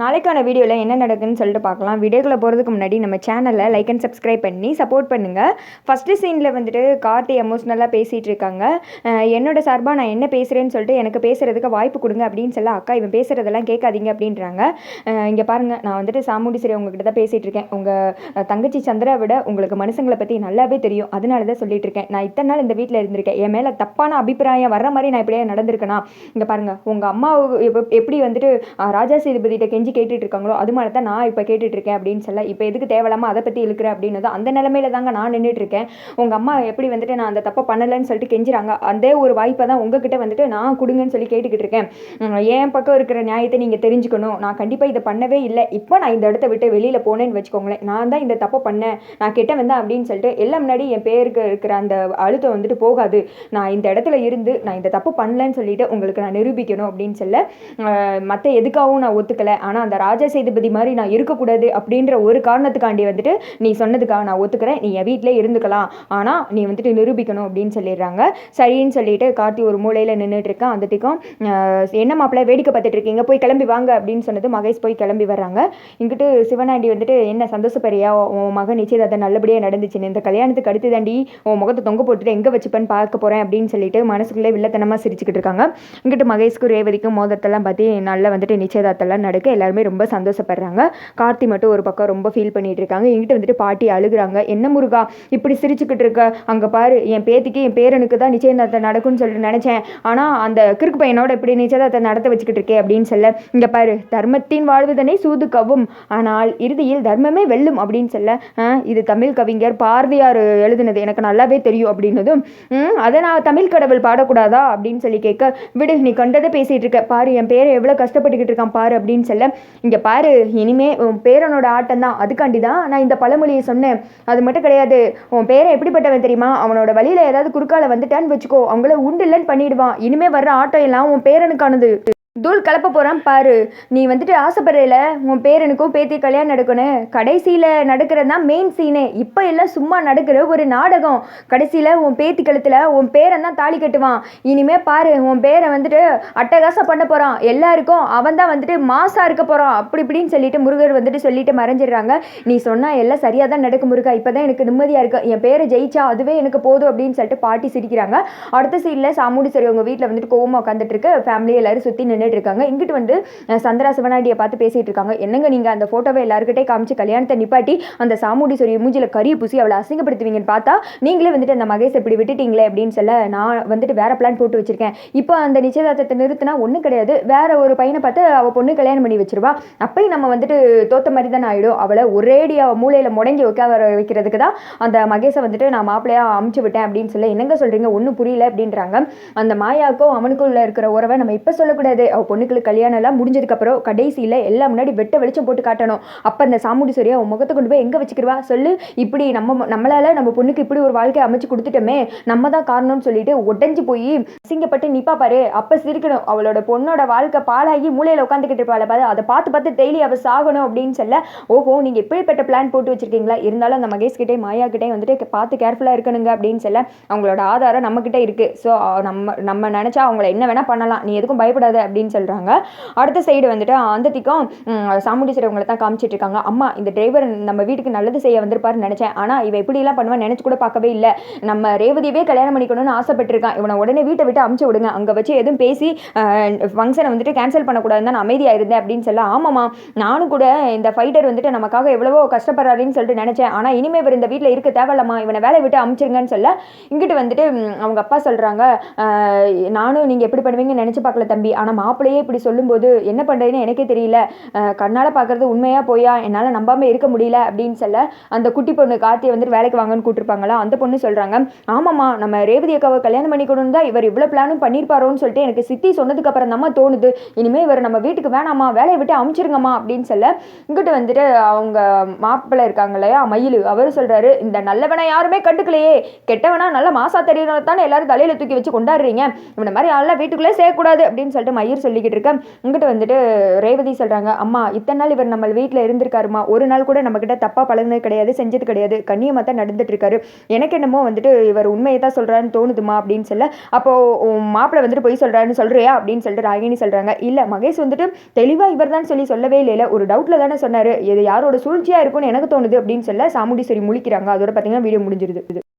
நாளைக்கான வீடியோவில் என்ன நடக்குதுன்னு சொல்லிட்டு பார்க்கலாம். வீடியோக்குள்ளே போகிறதுக்கு முன்னாடி நம்ம சேனலை லைக் அண்ட் சப்ஸ்கிரைப் பண்ணி சப்போர்ட் பண்ணுங்கள் ஃபஸ்ட்டு சீனில் வந்துட்டு கார்த்தி எமோஷ்னலாக பேசிகிட்டு இருக்காங்க. என்னோட சார்பாக நான் என்ன பேசுகிறேன்னு சொல்லிட்டு எனக்கு பேசுகிறதுக்கு வாய்ப்பு கொடுங்க அப்படின்னு சொல்ல அக்கா இவன் பேசுகிறதெல்லாம் கேட்காதீங்க அப்படின்றாங்க. இங்கே பாருங்கள் நான் வந்துட்டு சாமுண்டி சரி உங்ககிட்ட தான் பேசிகிட்டு இருக்கேன். உங்கள் தங்கச்சி சந்திரா விட உங்களுக்கு மனுஷங்களை பற்றி நல்லாவே தெரியும். அதனால தான் சொல்லிட்டு இருக்கேன். நான் இத்தனை நாள் இந்த வீட்டில் இருந்திருக்கேன். என் மேலே தப்பான அபிப்பிராயம் வர்ற மாதிரி நான் இப்படியே நடந்திருக்கேனா? இங்கே பாருங்கள் உங்கள் அம்மா எப்ப- எப்படி வந்துட்டு ராஜா ராஜா சேதுபதிட்ட கெஞ்சி கேட்டுட்டு இருக்காங்களோ அது மாதிரி தான் நான் இப்போ கேட்டுட்ருக்கேன் அப்படின்னு சொல்ல இப்போ எதுக்கு தேவையில்லாமல் அதை பற்றி இழுக்கிற அப்படின்னு அந்த நிலமையில தாங்க நான் நின்றுட்டு இருக்கேன் உங்கள் அம்மா எப்படி வந்துட்டு நான் அந்த தப்பை பண்ணலைன்னு சொல்லிட்டு கெஞ்சுறாங்க. அதே ஒரு வாய்ப்பை தான் உங்ககிட்ட வந்துட்டு நான் கொடுங்கன்னு சொல்லி கேட்டுக்கிட்டு இருக்கேன் என் பக்கம் இருக்கிற நியாயத்தை நீங்கள் தெரிஞ்சுக்கணும். நான் கண்டிப்பாக இதை பண்ணவே இல்லை. இப்போ நான் இந்த இடத்த விட்டு வெளியில் போனேன்னு வச்சுக்கோங்களேன். நான் தான் இந்த தப்பை பண்ணேன். நான் கெட்ட வந்தேன் அப்படின்னு சொல்லிட்டு எல்லாம் முன்னாடி என் பேருக்கு இருக்கிற அந்த அழுத்தம் வந்துட்டு போகாது. நான் இந்த இடத்துல இருந்து நான் இந்த தப்பு பண்ணலன்னு சொல்லிட்டு உங்களுக்கு நான் நிரூபிக்கணும் அப்படின்னு சொல்ல மற்ற எதுக்காகவும் நான் ஒத்துக்கலை. ஆனால் ஆனால் அந்த ராஜா சேதுபதி மாதிரி நான் இருக்கக்கூடாது அப்படின்ற ஒரு காரணத்துக்காண்டி வந்துட்டு நீ சொன்னதுக்காக நான் ஒத்துக்கிறேன். நீ என் வீட்டிலே இருந்துக்கலாம். ஆனால் நீ வந்துட்டு நிரூபிக்கணும் அப்படின்னு சொல்லிடுறாங்க. சரின்னு சொல்லிட்டு கார்த்தி ஒரு மூலையில் நின்றுட்டு இருக்கான். அந்த என்ன மாப்பிள்ள வேடிக்கை பார்த்துட்டு இருக்கீங்க? போய் கிளம்பி வாங்க. அப்படின்னு சொன்னது மகேஷ் போய் கிளம்பி வர்றாங்க. இங்கிட்டு சிவனாண்டி வந்துட்டு என்ன சந்தோஷப்பறியா? உன் மகன் நிச்சயதார்த்தம் நல்லபடியாக நடந்துச்சுன்னு. இந்த கல்யாணத்துக்கு அடுத்து தாண்டி உன் முகத்தை தொங்க போட்டுட்டு எங்கே வச்சுப்பேன்னு பார்க்க போகிறேன் அப்படின்னு சொல்லிட்டு மனசுக்குள்ளே வில்லத்தனமாக சிரிச்சுக்கிட்டு இருக்காங்க. இங்கிட்டு மகேஷ்க்கும் ரேவதிக்கும் மோதத்தெல்லாம் பார்த்து நல்லா வந்துட்டு நிச்சயதார்த்தம்லாம் நடக்க. எல்லாருமே எல்லாருமே ரொம்ப சந்தோஷப்படுறாங்க. கார்த்தி மட்டும் ஒரு பக்கம் ரொம்ப ஃபீல் பண்ணிட்டு இருக்காங்க என்கிட்ட வந்துட்டு பாட்டி அழுகுறாங்க. என்ன முருகா இப்படி சிரிச்சுக்கிட்டு இருக்க? அங்கே பாரு என் பேத்திக்கு என் பேரனுக்கு தான் நிச்சயதார்த்தம் நடக்கும்னு சொல்லிட்டு நினச்சேன். ஆனால் அந்த கிறுக்கு பையனோட இப்படி நிச்சயதார்த்தம் நடத்த வச்சுக்கிட்டு இருக்கே அப்படின்னு சொல்ல இங்கே பாரு தர்மத்தின் வாழ்வுதனை சூது கவும் ஆனால் இறுதியில் தர்மமே வெல்லும் அப்படின்னு சொல்ல இது தமிழ் கவிஞர் பாரதியார் எழுதுனது. எனக்கு நல்லாவே தெரியும் அப்படின்னதும் அதை நான் தமிழ் கடவுள் பாடக்கூடாதா? அப்படின்னு சொல்லி கேட்க விடு நீ கண்டதை பேசிட்டு இருக்க பாரு என் பேரை எவ்வளோ கஷ்டப்பட்டுக்கிட்டு இருக்கான் பாரு அப்படின்னு சொல்ல இங்கே பாரு இனிமே உன் பேரனோட ஆட்டம் தான் அதுக்காண்டி தான் நான் இந்த பழமொழியை சொன்னேன். அது மட்டும் கிடையாது உன் பேரன் எப்படிப்பட்டவன் தெரியுமா? அவனோட வழியில் ஏதாவது குறுக்கால வந்துட்டான்னு வச்சுக்கோ. அவங்கள உண்டு இல்லைன்னு பண்ணிடுவான். இனிமே வர்ற ஆட்டம் எல்லாம் உன் பேரனுக்கானது. தூள் கலப்ப போகிறான் பாரு. நீ வந்துட்டு ஆசைப்படுறல உன் பேரனுக்கும் பேத்தி கல்யாணம் நடக்கணும். கடைசியில் நடக்கிறது தான் மெயின் சீனே இப்போ எல்லாம் சும்மா நடக்கிற ஒரு நாடகம். கடைசியில் உன் பேத்தி கழுத்தில் உன் பேரன் தான் தாலி கட்டுவான். இனிமே பாரு உன் பேரை வந்துட்டு அட்டகாசம் பண்ண போகிறான் எல்லாருக்கும் அவன் தான் வந்துட்டு மாசாக இருக்க போகிறான் அப்படி இப்படின்னு சொல்லிட்டு முருகர் வந்துட்டு சொல்லிட்டு மறைஞ்சிடுறாங்க. நீ சொன்னால் எல்லாம் சரியாக தான் நடக்கும் முருகா. இப்போ தான் எனக்கு நிம்மதியாக இருக்கு. என் பேரை ஜெயிச்சா அதுவே எனக்கு போதும் அப்படின்னு சொல்லிட்டு பாட்டி சிரிக்கிறாங்க. அடுத்த சீனில் சாமுடி சரி உங்கள் வீட்டில் வந்துட்டு கோவமாக உட்காந்துட்டு இருக்கு. ஃபேமிலி எல்லாரும் சுற்றி நின்று நின்றுட்டு இருக்காங்க இங்கிட்டு வந்து சந்திரா சிவனாடியை பார்த்து பேசிட்டு இருக்காங்க என்னங்க நீங்கள் அந்த ஃபோட்டோவை எல்லாருக்கிட்டே காமிச்சு கல்யாணத்தை நிப்பாட்டி அந்த சாமுடி சொரிய மூஞ்சில கறியை பூசி அவளை அசிங்கப்படுத்துவீங்கன்னு பார்த்தா நீங்களே வந்துட்டு அந்த மகேஷ் இப்படி விட்டுட்டீங்களே அப்படின்னு சொல்ல நான் வந்துட்டு வேற பிளான் போட்டு வச்சிருக்கேன். இப்போ அந்த நிச்சயதார்த்தத்தை நிறுத்தினா ஒன்றும் கிடையாது. வேற ஒரு பையனை பார்த்து அவள் பொண்ணு கல்யாணம் பண்ணி வச்சிருவா. அப்பயும் நம்ம வந்துட்டு தோத்த மாதிரி தானே ஆயிடும். அவளை ஒரேடியாக மூலையில் முடங்கி வைக்க வர வைக்கிறதுக்கு தான் அந்த மகேஷை வந்துட்டு நான் மாப்பிள்ளையாக அமுச்சு விட்டேன் அப்படின்னு சொல்லி என்னங்க சொல்கிறீங்க ஒன்றும் புரியல அப்படின்றாங்க. அந்த மாயாவுக்கும் அவனுக்குள்ள இருக்கிற உறவை நம்ம இப்போ சொல்லக்கூடாது. அவள் பொண்ணுக்களுக்கு கல்யாணம் எல்லாம் முடிஞ்சதுக்கப்புறம் கடைசியில் எல்லாம் முன்னாடி வெட்ட வெளிச்சம் போட்டு காட்டணும். அப்போ அந்த சாமுடி சரியா முகத்தை கொண்டு போய் எங்கே வச்சுக்கிறவா சொல்லு. இப்படி நம்ம நம்மளால் நம்ம பொண்ணுக்கு இப்படி ஒரு வாழ்க்கையை அமைச்சு கொடுத்துட்டோமே நம்ம தான் காரணம்னு சொல்லிட்டு உடஞ்சி போய் சிங்கப்பட்டு நிப்பா பாரு. அப்போ சிரிக்கணும். அவளோட பொண்ணோட வாழ்க்கை பாழாகி மூலையில் உட்காந்துக்கிட்டு இருப்பாள் பாரு. அதை பார்த்து பார்த்து டெய்லி அவள் சாகணும் அப்படின்னு சொல்ல ஓஹோ நீங்கள் எப்படிப்பட்ட பிளான் போட்டு வச்சிருக்கீங்களா? இருந்தாலும் அந்த மகேஷ் கிட்டே மாயா கிட்டே வந்துட்டு பார்த்து கேர்ஃபுல்லாக இருக்கணுங்க அப்படின்னு சொல்ல அவங்களோட ஆதாரம் நம்மக்கிட்ட இருக்குது ஸோ நம்ம நம்ம நினச்சா அவங்கள என்ன வேணால் பண்ணலாம். நீ எதுக்கும் பயப்படாத அப்படின்னு சொல்கிறாங்க அடுத்த சைடு வந்துட்டு அந்தத்திக்கும் சாமுண்டீஸ்வரவங்களை தான் காமிச்சிட்டு இருக்காங்க. அம்மா இந்த டிரைவர் நம்ம வீட்டுக்கு நல்லது செய்ய வந்திருப்பாருன்னு நினச்சேன். ஆனால் இவன் இப்படிலாம் பண்ணுவான்னு நினச்சி கூட பார்க்கவே இல்லை. நம்ம ரேவதியவே கல்யாணம் பண்ணிக்கணும்னு ஆசைப்பட்டிருக்கான் இவனை உடனே வீட்டை விட்டு அமுச்சு விடுங்க. அங்கே வச்சு எதுவும் பேசி ஃபங்க்ஷனை வந்துட்டு கேன்சல் பண்ணக்கூடாதுன்னு தான் நான் அமைதியாக இருந்தேன் அப்படின்னு சொல்ல ஆமாம்மா நானும் கூட இந்த ஃபைட்டர் வந்துட்டு நமக்காக எவ்வளவோ கஷ்டப்படுறாருன்னு சொல்லிட்டு நினச்சேன். ஆனால் இனிமே இவர் இந்த வீட்டில் இருக்க தேவையில்லம்மா. இவனை வேலை விட்டு அமுச்சிருங்கன்னு சொல்ல இங்கிட்டு வந்துட்டு அவங்க அப்பா சொல்கிறாங்க நானும் நீங்கள் எப்படி பண்ணுவீங்கன்னு நினச்சி பார்க்கல தம்பி. ஆனால் மாப்பிள்ளையே இப்படி சொல்லும்போது என்ன பண்ணுறேன்னு எனக்கே தெரியல. கண்ணால் பார்க்குறது உண்மையாக போயா? என்னால் நம்பாமல் இருக்க முடியல அப்படின்னு சொல்ல அந்த குட்டி பொண்ணு கார்த்தியை வந்துட்டு வேலைக்கு வாங்கன்னு கூட்டிருப்பாங்களா அந்த பொண்ணு சொல்கிறாங்க ஆமாம்மா நம்ம ரேவதி அக்காவை கல்யாணம் பண்ணிக்கணும்னு தான் இவர் இவ்வளோ பிளானும் பண்ணியிருப்பாரோன்னு சொல்லிட்டு எனக்கு சித்தி சொன்னதுக்கப்புறம் தாம்மா தோணுது. இனிமேல் இவர் நம்ம வீட்டுக்கு வேணாம்மா வேலையை விட்டு அமுச்சிருங்கம்மா அப்படின்னு சொல்ல இங்கிட்டு வந்துட்டு அவங்க மாப்பிள்ளை இருக்காங்க இல்லையா மயில் அவர் சொல்கிறாரு இந்த நல்லவனை யாருமே கண்டுக்கலையே. கெட்டவனா நல்ல மாசா தெரியறதானே எல்லாரும் தலையில் தூக்கி வச்சு கொண்டாடுறீங்க. இவனை மாதிரி ஆள்லாம் வீட்டுக்குள்ளே சேர்க்கக்கூடாது அப்படின்னு சொல்லிட்டு மயிர் சொல்லிக்கிட்டு இருக்கேன். உங்ககிட்ட வந்துட்டு ரேவதி சொல்கிறாங்க அம்மா இத்தனை நாள் இவர் நம்ம வீட்டில் இருந்திருக்காருமா? ஒரு நாள் கூட நம்மக்கிட்ட தப்பாக பழகுனது கிடையாது செஞ்சது கிடையாது. கண்ணியமாக தான் நடந்துட்டு இருக்காரு. எனக்கு என்னமோ வந்துட்டு இவர் உண்மையை தான் சொல்கிறான்னு தோணுதுமா? அப்படின்னு சொல்ல அப்போது மாப்பிள்ளை வந்துட்டு போய் சொல்கிறாருன்னு சொல்கிறியா அப்படின்னு சொல்லிட்டு ராகினி சொல்கிறாங்க இல்லை மகேஷ் வந்துட்டு தெளிவாக இவர் தான் சொல்லி சொல்லவே இல்லை ஒரு டவுட்டில் தானே சொன்னார். இது யாரோட சூழ்ச்சியாக இருக்கும்னு எனக்கு தோணுது. அப்படின்னு சொல்ல சாமுண்டீஸ்வரி முழிக்கிறாங்க. அதோட பார்த்தீங்கன்னா வீடியோ முடிஞ்சிருது.